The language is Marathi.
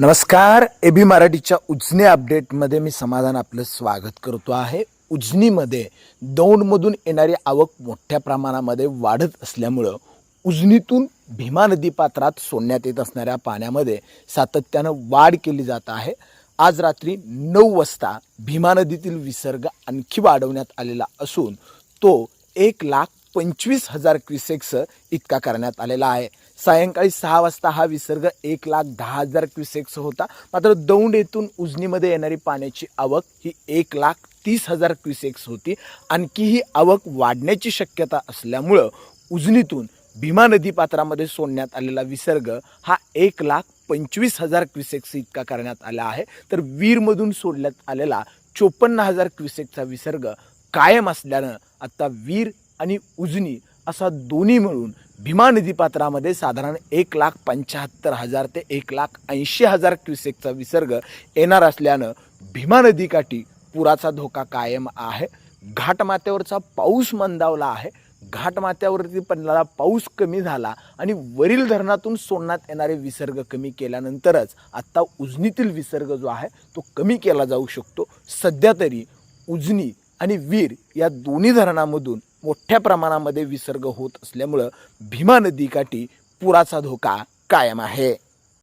नमस्कार ए बी मराठीच्या उजनी अपडेटमध्ये मी समाधान आपलं स्वागत करतो आहे. उजनीमध्ये दौंडमधून येणारी आवक मोठ्या प्रमाणामध्ये वाढत असल्यामुळं उजनीतून भीमा नदी पात्रात सोडण्यात येत असणाऱ्या पाण्यामध्ये सातत्यानं वाढ केली जात आहे. आज रात्री नऊ वाजता भीमा नदीतील विसर्ग आणखी वाढवण्यात आलेला असून तो एक लाख पंचवीस हजार क्युसेक्स इतका करण्यात आलेला आहे. सायंकाळी सहा वाजता हा विसर्ग एक लाख दहा हजार क्युसेक्स होता. मात्र दौंड येथून उजनीमध्ये येणारी पाण्याची आवक ही एक लाख तीस हजार क्युसेक्स होती. आणखी ही आवक वाढण्याची शक्यता असल्यामुळं उजनीतून भीमा नदी पात्रामध्ये सोडण्यात आलेला विसर्ग हा एक लाख पंचवीस हजार क्युसेक्स इतका करण्यात आला आहे. तर वीरमधून सोडण्यात आलेला चोपन्न हजार क्युसेकचा विसर्ग कायम असल्यानं आता वीर आणि उजनी असा दोन्ही मिळून भीमा नदी पात्रामध्ये साधारण एक लाख पंच्याहत्तर हजार ते एक लाख ऐंशी हजार क्युसेकचा विसर्ग येणार असल्यानं भीमा नदीकाठी पुराचा धोका कायम आहे. घाटमाथ्यावरचा पाऊस मंदावला आहे. घाटमाथ्यावरती पडणारा पाऊस कमी झाला आणि वरील धरणातून सोडण्यात येणारे विसर्ग कमी केल्यानंतरच आत्ता उजनीतील विसर्ग जो आहे तो कमी केला जाऊ शकतो. सध्या तरी उजनी आणि वीर या दोन्ही धरणामधून मोठ्या प्रमाणामध्ये विसर्ग होत असल्यामुळं भीमा नदीकाठी पुराचा धोका कायम आहे.